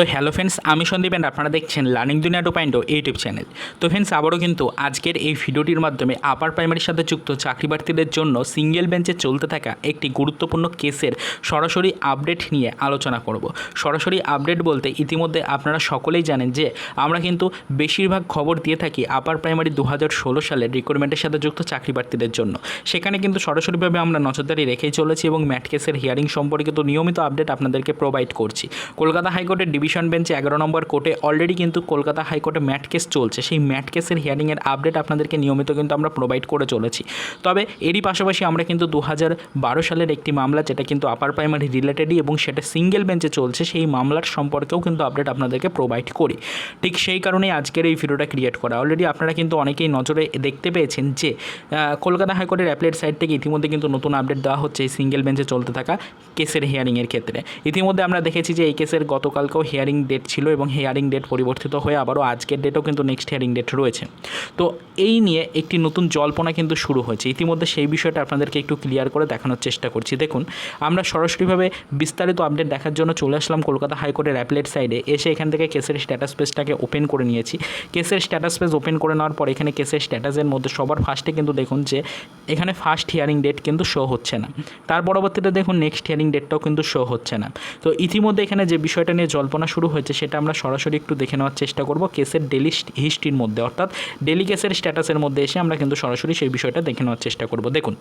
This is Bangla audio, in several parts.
তো হ্যালো ফ্রেন্ডস, আমি সন্দীপ and আপনারা দেখছেন learning Duniya two point YouTube channel. তো ফ্রেন্ডস, আবারও কিন্তু আজকের এই ভিডিওটির মাধ্যমে আপার প্রাইমারির সাথে যুক্ত চাকরি প্রার্থীদের জন্য সিঙ্গেল বেঞ্চে চলতে থাকা একটি গুরুত্বপূর্ণ কেসের সরাসরি আপডেট নিয়ে আলোচনা করব। সরাসরি আপডেট বলতে ইতিমধ্যে আপনারা সকলেই জানেন যে আমরা কিন্তু বেশিরভাগ খবর দিয়ে থাকি আপার প্রাইমারি দু হাজার ষোলো সালের রিক্রুটমেন্টের সাথে যুক্ত চাকরি প্রার্থীদের জন্য। সেখানে কিন্তু সরাসরিভাবে আমরা নজরদারি রেখেই চলেছি এবং ম্যাট কেসের হিয়ারিং সম্পর্কিত নিয়মিত আপডেট আপনাদেরকে প্রোভাইড করছি। কলকাতা হাইকোর্টের ডিভিশন বেঞ্চে এগারো নম্বর কোর্টে অলরেডি কিন্তু কলকাতা হাইকোর্টে ম্যাট কেস চলছে। সেই ম্যাট কেসের হিয়ারিংয়ের আপডেট আপনাদেরকে নিয়মিত কিন্তু আমরা প্রোভাইড করে চলেছি। তবে এরই পাশাপাশি আমরা কিন্তু দু বারো সালের একটি মামলা, যেটা কিন্তু আপার প্রাইমারি রিলেটেডই এবং সেটা সিঙ্গেল বেঞ্চে চলছে, সেই মামলার সম্পর্কেও কিন্তু আপডেট আপনাদেরকে প্রোভাইড করি। ঠিক সেই কারণেই আজকের এই ভিডিওটা ক্রিয়েট করা। অলরেডি আপনারা কিন্তু অনেকেই নজরে দেখতে পেয়েছেন যে কলকাতা হাইকোর্টের অ্যাপলেট সাইড থেকে ইতিমধ্যে কিন্তু নতুন আপডেট দেওয়া হচ্ছে এই সিঙ্গেল বেঞ্চে চলতে থাকা কেসের হিয়ারিংয়ের ক্ষেত্রে। ইতিমধ্যে আমরা দেখেছি যে এই কেসের গতকালকেও হিয়ারিং ডেট ছিল এবং হিয়ারিং ডেট পরিবর্তিত হয়ে আবারও আজকের ডেটও কিন্তু নেক্সট হিয়ারিং ডেট রয়েছে। তো এই নিয়ে একটি নতুন জল্পনা কিন্তু শুরু হয়েছে। ইতিমধ্যে সেই বিষয়টা আপনাদেরকে একটু ক্লিয়ার করে দেখানোর চেষ্টা করছি। দেখুন, আমরা সরাসরিভাবে বিস্তারিত আপডেট দেখার জন্য চলে আসলাম কলকাতা হাইকোর্টের অ্যাপলেট সাইডে এসে এখান থেকে কেসের স্ট্যাটাস পেজটাকে ওপেন করে নিয়েছি। কেসের স্ট্যাটাস পেজ ওপেন করে নেওয়ার পর এখানে কেসের স্ট্যাটাসের মধ্যে সবার ফার্স্টে কিন্তু দেখুন যে, এখানে ফার্স্ট হিয়ারিং ডেট কিন্তু শো হচ্ছে না। তার পরবর্তীতে দেখুন নেক্সট হিয়ারিং ডেটটাও কিন্তু শো হচ্ছে না। তো ইতিমধ্যে এখানে যে বিষয়টা নিয়ে জল্পনা শুরু হয়েছে, সেটা আমরা সরাসরি একটু দেখে নেওয়ার চেষ্টা করব। কেসের ডেলি হিস্ট্রির মধ্যে, অর্থাৎ ডেলি কেসের স্ট্যাটাসের মধ্যে এসে আমরা কিন্তু সরাসরি সেই বিষয়টা দেখে নেওয়ার চেষ্টা করব। দেখুন।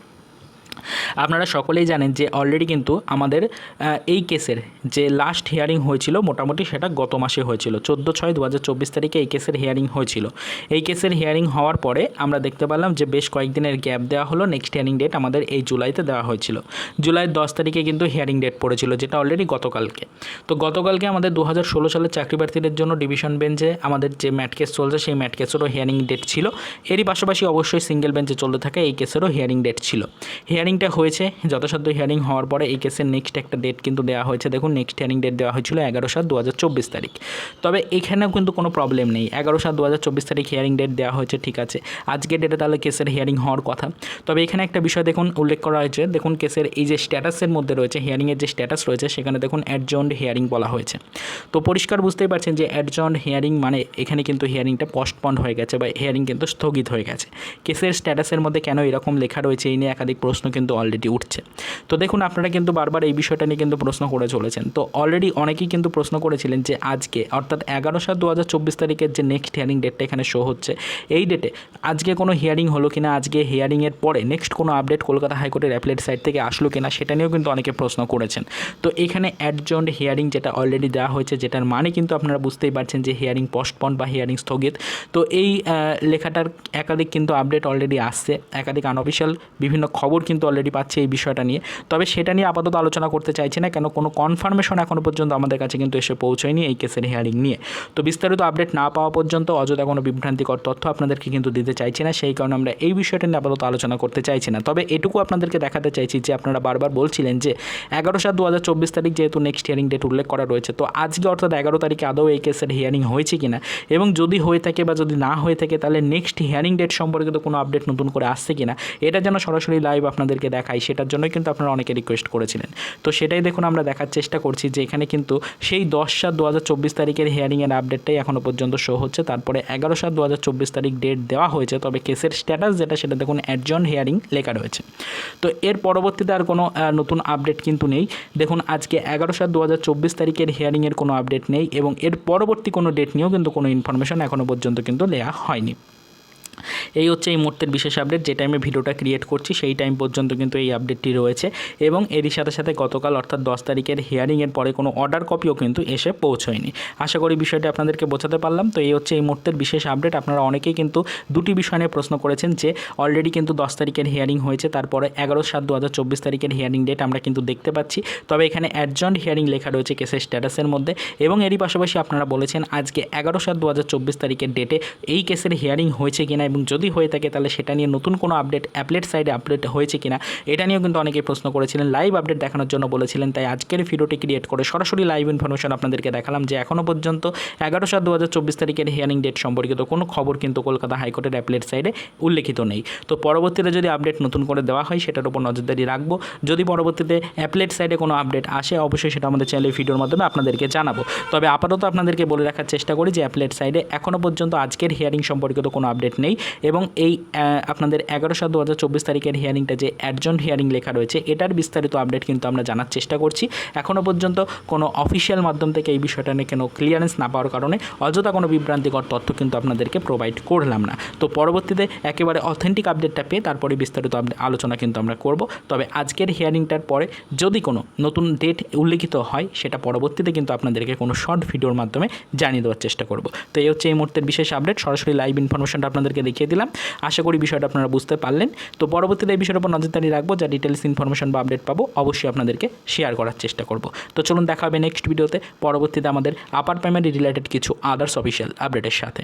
আপনারা সকলেই জানেন যে অলরেডি কিন্তু আমাদের এই কেসের যে লাস্ট হিয়ারিং হয়েছিল মোটামুটি সেটা গত মাসে হয়েছিল। চোদ্দ ছয় দু তারিখে এই কেসের হিয়ারিং হয়েছিল। এই কেসের হিয়ারিং হওয়ার পরে আমরা দেখতে পেলাম যে বেশ কয়েকদিনের গ্যাপ দেওয়া হলো। নেক্সট হিয়ারিং ডেট আমাদের এই জুলাইতে দেওয়া হয়েছিল। জুলাইয়ের দশ তারিখে কিন্তু হিয়ারিং ডেট পড়েছিল, যেটা অলরেডি গতকালকে। তো গতকালকে আমাদের দু হাজার ষোলো সালের চাকরি প্রার্থীদের জন্য ডিভিশন বেঞ্চে আমাদের যে ম্যাট কেস চলছে, সেই ম্যাট কেসেরও হিয়ারিং ডেট ছিল। এরই পাশাপাশি অবশ্যই সিঙ্গেল বেঞ্চে চলতে থাকে এই কেসেরও হিয়ারিং ডেট ছিল। হিয়ারিংটা হয়েছে। যথাসাধ্য হিয়ারিং হওয়ার পরে এই কেসের নেক্সট একটা ডেট কিন্তু দেওয়া হয়েছে। দেখুন নেক্সট হিয়ারিং ডেট দেওয়া হয়েছিল এগারো সাত দু তারিখ। তবে এখানেও কিন্তু কোনো প্রবলেম নেই। এগারো সাত দু তারিখ হিয়ারিং ডেট দেওয়া হয়েছে, ঠিক আছে। আজকে ডেটে তাহলে কেসের হিয়ারিং হওয়ার কথা। তবে এখানে একটা বিষয় দেখুন, উল্লেখ করা হয়েছে। দেখুন কেসের এই যে স্ট্যাটাসের মধ্যে রয়েছে হিয়ারিংয়ের যে স্ট্যাটাস রয়েছে, সেখানে দেখুন অ্যাডজন্ড হিয়ারিং বলা হয়েছে। তো পরিষ্কার বুঝতেই পারছেন যে অ্যাডজন্ড হিয়ারিং মানে এখানে কিন্তু হিয়ারিংটা পোস্টপন্ড হয়ে গেছে বা হিয়ারিং কিন্তু স্থগিত হয়ে গেছে। কেসের স্ট্যাটাসের মধ্যে কেন এরকম লেখা রয়েছে, এই নিয়ে একাধিক প্রশ্ন কিন্তু অলরেডি উঠছে। তো দেখুন, আপনারা কিন্তু বারবার এই বিষয়টা নিয়ে কিন্তু প্রশ্ন করে চলেছেন। তো অলরেডি অনেকেই কিন্তু প্রশ্ন করেছিলেন যে আজকে, অর্থাৎ এগারো সাত দু হাজার চব্বিশ তারিখের যে নেক্সট হিয়ারিং ডেটটা এখানে শো হচ্ছে, এই ডেটে আজকে কোনো হিয়ারিং হলো কিনা, আজকে হিয়ারিংয়ের পরে নেক্সট কোনো আপডেট কলকাতা হাইকোর্টের অ্যাপলেট সাইট থেকে আসলো কিনা, সেটা নিয়েও কিন্তু অনেকে প্রশ্ন করেছেন। তো এখানে অ্যাডজন্ড হিয়ারিং যেটা অলরেডি দেওয়া হয়েছে, যেটার মানে কিন্তু আপনারা বুঝতেই পারছেন যে হিয়ারিং পোস্টপন্ড বা হিয়ারিং স্থগিত। তো এই লেখাটার একাধিক কিন্তু আপডেট অলরেডি আসছে, একাধিক আনঅফিসিয়াল বিভিন্ন খবর কিন্তু অলরেডি পাচ্ছে এই বিষয়টা নিয়ে। তবে সেটা নিয়ে আপাতত আলোচনা করতে চাইছি না, কেন কোনো কনফার্মেশন এখনও পর্যন্ত আমাদের কাছে কিন্তু এসে পৌঁছয়নি এই কেসের হিয়ারিং নিয়ে। তো বিস্তারিত আপডেট না পাওয়া পর্যন্ত অযথা কোনো বিভ্রান্তিকর তথ্য আপনাদেরকে কিন্তু দিতে চাইছি না, সেই কারণে আমরা এই বিষয়টা নিয়ে আপাতত আলোচনা করতে চাইছি না। তবে এটুকু আপনাদেরকে দেখাতে চাইছি যে আপনারা বারবার বলছিলেন যে এগারো সাত দু হাজার চব্বিশ তারিখ যেহেতু নেক্সট হিয়ারিং ডেট উল্লেখ করা রয়েছে, তো আজকে অর্থাৎ এগারো তারিখে আদৌ এই কেসের হিয়ারিং হয়েছে কিনা? এবং যদি হয়ে থাকে বা যদি না হয়ে থাকে, তাহলে নেক্সট হিয়ারিং ডেট সম্পর্কিত কোনো আপডেট নতুন করে আসছে কিনা? এটা যেন সরাসরি লাইভ আপনাদেরকে দেখাই, সেটার জন্যই কিন্তু আপনারা অনেকে রিকোয়েস্ট করেছিলেন। তো সেটাই দেখুন, আমরা দেখার চেষ্টা করছি যে এখানে কিন্তু সেই দশ সাত দু হাজার চব্বিশ তারিখের হিয়ারিংয়ের আপডেটটাই এখনও পর্যন্ত শো হচ্ছে। তারপরে এগারো সাত দু হাজার চব্বিশ তারিখ ডেট দেওয়া হয়েছে, তবে কেসের স্ট্যাটাস যেটা, সেটা দেখুন অ্যাডজন হিয়ারিং লেখা রয়েছে। তো এর পরবর্তীতে আর কোনো নতুন আপডেট কিন্তু নেই। দেখুন, আজকে এগারো সাত দু হাজার চব্বিশ তারিখের হিয়ারিংয়ের কোনো আপডেট নেই এবং এর পরবর্তী কোনো ডেট নিয়েও কিন্তু কোনো ইনফরমেশন এখনও পর্যন্ত কিন্তু দেওয়া হয়নি। এই হচ্ছে এই মুহূর্তের বিশেষ আপডেট যে টাইমে ভিডিওটা ক্রিয়েট করছি, সেই টাইম পর্যন্ত কিন্তু এই আপডেটটি রয়েছে। এবং এরই সাথে সাথে গতকাল, অর্থাৎ দশ তারিখের হিয়ারিংয়ের পরে কোনো অর্ডার কপিও কিন্তু এসে পৌঁছয়নি। আশা করি বিষয়টি আপনাদেরকে বোঝাতে পারলাম। তো এই হচ্ছে এই মুহূর্তের বিশেষ আপডেট আপনারা অনেকেই কিন্তু দুটি বিষয় নিয়ে প্রশ্ন করেছেন যে অলরেডি কিন্তু দশ তারিখের হিয়ারিং হয়েছে, তারপরে এগারো সাত দু হাজার চব্বিশ তারিখের হিয়ারিং ডেট আমরা কিন্তু দেখতে পাচ্ছি। তবে এখানে অ্যাডজন্ট হিয়ারিং লেখা রয়েছে কেসের স্ট্যাটাসের মধ্যে। এবং এরই পাশাপাশি আপনারা বলেছেন, আজকে এগারো সাত দু হাজার চব্বিশ তারিখের ডেটে এই কেসের হিয়ারিং হয়েছে কিনা এবং যদি হয়ে থাকে তাহলে সেটা নিয়ে নতুন কোনো আপডেট অ্যাপলেট সাইডে আপডেট হয়েছে কিনা, এটা নিয়েও কিন্তু অনেকেই প্রশ্ন করেছিলেন। লাইভ আপডেট দেখানোর জন্য বলেছিলেন, তাই আজকের ভিডিওটি ক্রিয়েট করে সরাসরি লাইভ ইনফরমেশন আপনাদেরকে দেখালাম, যে এখনও পর্যন্ত এগারো সাত দু হাজার চব্বিশ তারিখের হিয়ারিং ডেট সম্পর্কিত কোনো খবর কিন্তু কলকাতা হাইকোর্টের অ্যাপলেট সাইডে উল্লেখিত নেই। তো পরবর্তীতে যদি আপডেট নতুন করে দেওয়া হয়, সেটার উপর নজরদারি রাখব। যদি পরবর্তীতে অ্যাপলেট সাইডে কোনো আপডেট আসে, অবশ্যই সেটা আমাদের চ্যানেলের ভিডিওর মাধ্যমে আপনাদেরকে জানাব। তবে আপাতত আপনাদেরকে বলে রাখার চেষ্টা করি যে অ্যাপলেট সাইডে এখনও পর্যন্ত আজকের হিয়ারিং সম্পর্কিত কোনো আপডেট নেই। এবং এই আপনাদের এগারো সাত দু হাজার চব্বিশ তারিখের হিয়ারিংটা যে অ্যাডজন হিয়ারিং লেখা রয়েছে, এটার বিস্তারিত আপডেট কিন্তু আমরা জানার চেষ্টা করছি। এখনও পর্যন্ত কোনো অফিসিয়াল মাধ্যম থেকে এই বিষয়টা নিয়ে কোনো ক্লিয়ারেন্স না পাওয়ার কারণে অযথা কোনো বিভ্রান্তিকর তথ্য কিন্তু আপনাদেরকে প্রোভাইড করলাম না। তো পরবর্তীতে একেবারে অথেন্টিক আপডেটটা পেয়ে তারপরে বিস্তারিত আলোচনা কিন্তু আমরা করব। তবে আজকের হিয়ারিংটার পরে যদি কোনো নতুন ডেট উল্লেখিত হয়, সেটা পরবর্তীতে কিন্তু আপনাদেরকে কোনো শর্ট ভিডিওর মাধ্যমে জানিয়ে দেওয়ার চেষ্টা করব। তো এই হচ্ছে এই মুহূর্তের বিশেষ আপডেট সরাসরি লাইভ ইনফরমেশনটা আপনাদেরকে দেখিয়ে দিলাম। আশা করি বিষয়টা আপনারা বুঝতে পারলেন। তো পরবর্তীতে এই বিষয়ের উপর নজরদারি রাখব, যা ডিটেলস ইনফরমেশন বা আপডেট পাবো, অবশ্যই আপনাদেরকে শেয়ার করার চেষ্টা করব। তো চলুন দেখা হবে নেক্সট ভিডিওতে পরবর্তীতে আমাদের আপার প্রাইমারি রিলেটেড কিছু আদার্স অফিসিয়াল আপডেটের সাথে।